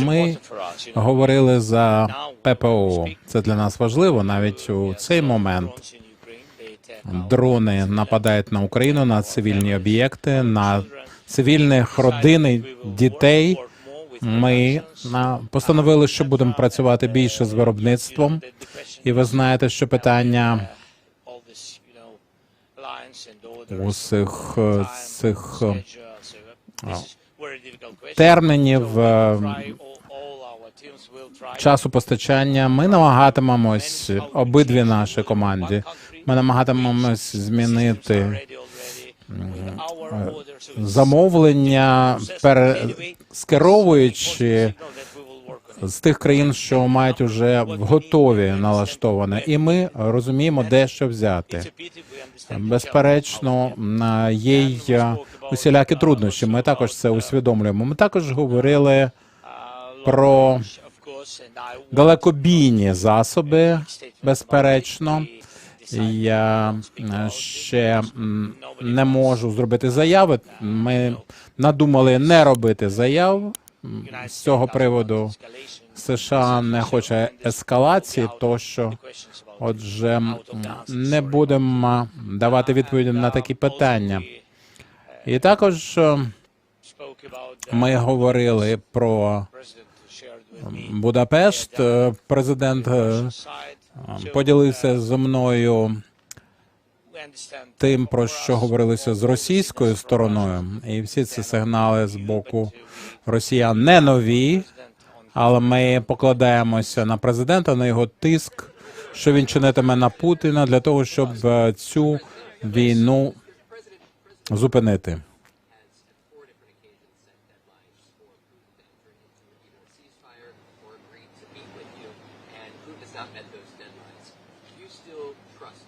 Ми говорили за ППО. Це для нас важливо навіть у цей момент. Дрони нападають на Україну на цивільні об'єкти, на цивільних родини, дітей. Ми постановили, що будемо працювати більше з виробництвом. І ви знаєте, що питання усіх е, цих е, термінів е, часу постачання. Ми намагатимемось обидві наші команді. Ми намагатимемось змінити замовлення, перескеровуючи з тих країн, що мають уже готові налаштоване, і ми розуміємо, де що взяти. Безперечно, є й е, усілякі труднощі. Ми також це усвідомлюємо. Ми також говорили про далекобійні засоби, безперечно. Я е, ще не можу зробити заяви. Ми надумали не робити заяв з цього приводу. США не хоче ескалації, тощо. Отже, не будемо давати відповіді на такі питання. І також е, ми говорили про Будапешт. Е, Президент е, поділився зі мною тим, про що говорилося з російською стороною, і всі ці сигнали з боку росіян не нові, але ми покладаємося на президента, на його тиск, що він чинитиме на Путіна для того, щоб е, цю війну зупинити. not met those deadlines. Do trust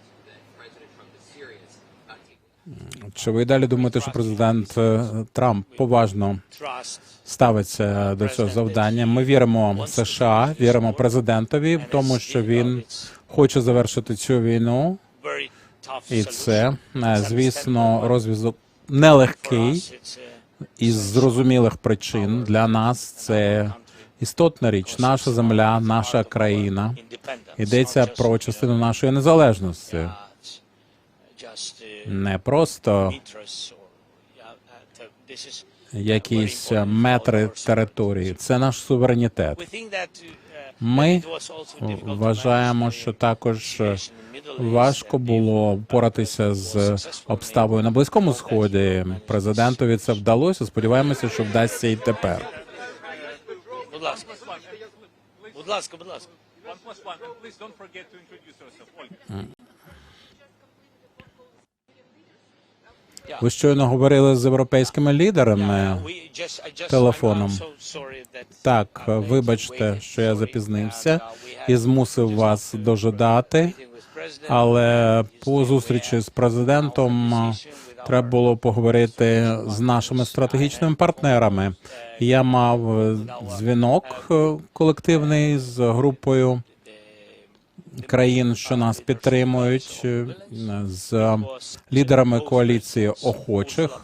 Чи ви далі думаєте, що президент е, Трамп поважно ставиться до цього завдання? Ми віримо США, віримо президентові в тому, що він хоче завершити цю війну, і це, е, звісно, розв'язок нелегкий із зрозумілих причин. Для нас це істотна річ. Наша земля, наша країна. Йдеться про частину нашої незалежності. Не просто якісь метри території. Це наш суверенітет. Ми вважаємо, що також важко було поратися з обставою на близькому сході. Президентові це вдалося. Сподіваємося, що вдасться і тепер. Будь ласка. Будь ласка, будь ласка. One plus one, and please don't forget to introduce yourself, Olga. Ви щойно говорили з європейськими лідерами. телефоном. Так, вибачте, що я запізнився і змусив вас дожидати. Але по зустрічі з президентом треба було поговорити з нашими стратегічними партнерами. Я мав дзвінок е, колективний з групою країн, що нас підтримують, е, з лідерами коаліції охочих.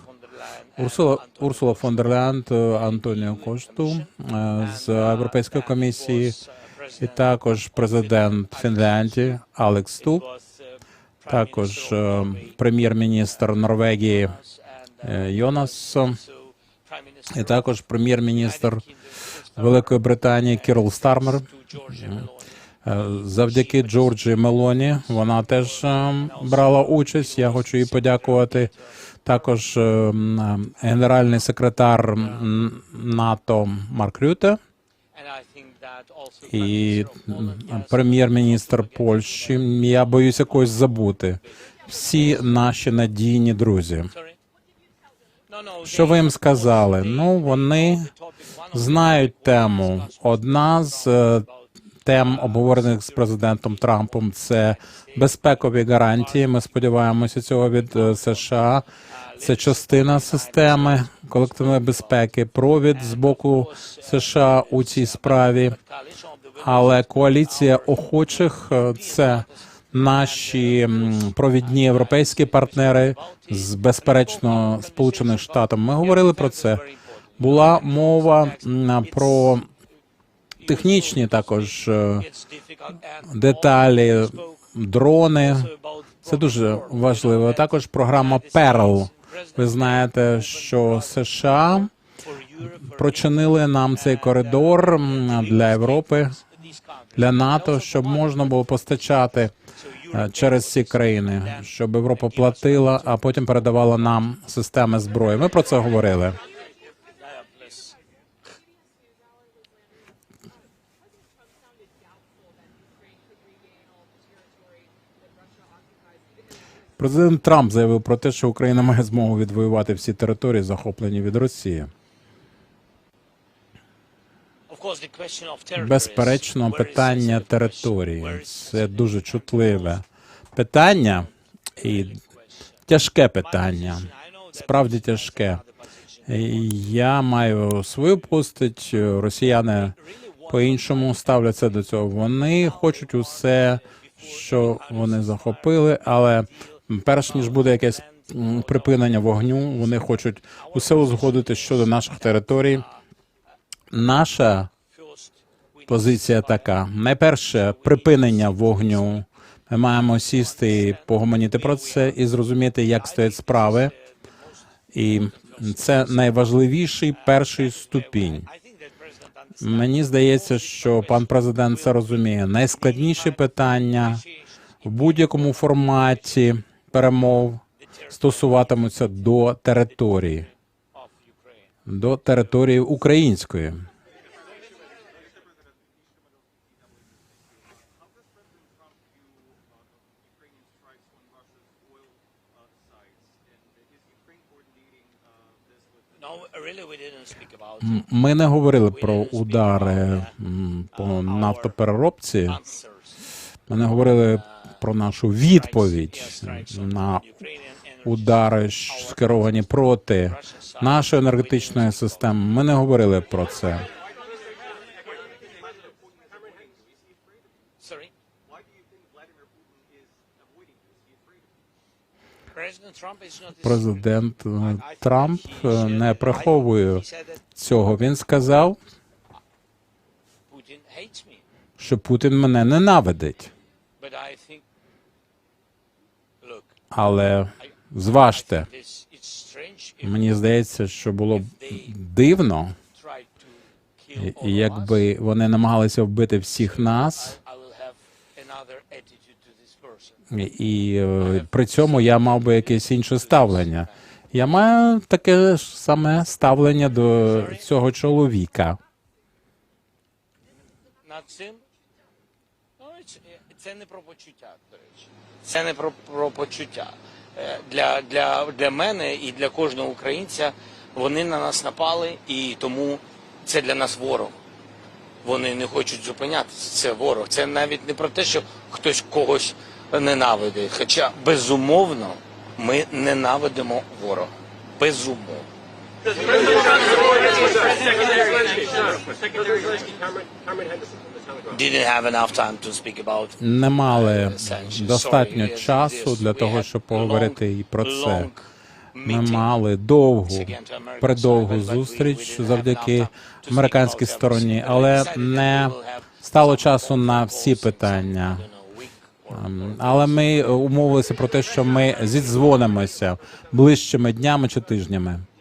Урсула Урсула фон дер Ляйн, е, Антоніо Кошту е, з Європейської комісії, і також президент Фінляндії Алекс Ступ, також е, прем'єр-міністр Норвегії Йонас, і також прем'єр-міністр Великої Британії Кірол Стармер. Е, Завдяки Джорджі Мелоні вона теж е, брала участь. Я хочу їй подякувати. Також е, генеральний секретар НАТО Марк Рюте і прем'єр-міністр Польщі. Я боюся когось забути. Всі наші надійні друзі. Що ви їм сказали? Ну вони знають тему. Одна з тем, обговорених з президентом Трампом, це безпекові гарантії. Ми сподіваємося цього від е, США. Це частина системи колективної безпеки, провід з боку США у цій справі. Але коаліція охочих е, це наші провідні європейські партнери з безперечно Сполучених Штатів. Ми говорили про це. Була мова про технічні також е, деталі, дрони. Це дуже важливо. Також програма Перл. Ви знаєте, що США прочинили нам цей коридор для Європи, для НАТО, щоб можна було постачати е, через ці країни, щоб Європа платила, а потім передавала нам системи зброї. Ми про це говорили. Президент Трамп заявив про те, що Україна має змогу відвоювати всі території, захоплені від Росії. Безперечно, питання території це дуже чутливе питання і тяжке питання. Справді тяжке. Я маю свою постать. Росіяни по-іншому ставляться до цього. Вони хочуть усе, що вони захопили, але перш ніж буде якесь припинення вогню, вони хочуть усе узгодити щодо наших територій. Наша позиція така: найперше припинення вогню. Ми маємо сісти і погомоніти про це і зрозуміти, як стоять справи. І це найважливіший перший ступінь. Мені здається, що пан президент це розуміє. Найскладніші питання в будь-якому форматі перемов стосуватимуться до території, до території української. Ми не говорили про удари по нафтопереробці. Ми не говорили про нашу відповідь на удари, скеровані проти нашої енергетичної системи. Ми не говорили про це. Президент е, Трамп е, не приховує цього. Він сказав, що Путін мене ненавидить. Але зважте, мені здається, що було б дивно, якби вони намагалися вбити всіх нас. І е, при цьому я мав би якесь інше ставлення. Я маю таке ж саме ставлення до цього чоловіка. Це- не про почуття, до речі. Це не про, про почуття. Е, Для, для, для мене і для кожного українця вони на нас напали, і тому це для нас ворог. Вони не хочуть зупинятися. Це ворог. Це навіть не про те, що хтось когось ненавидить. Хоча безумовно ми ненавидимо ворога. Безумовно. Time to speak about Не мали достатньо часу для того, щоб поговорити і про це. Ми мали довгу, предовгу зустріч завдяки американській стороні, але не стало часу на всі питання. Ем, Але ми умовилися про те, що ми зідзвонимося ближчими днями чи тижнями.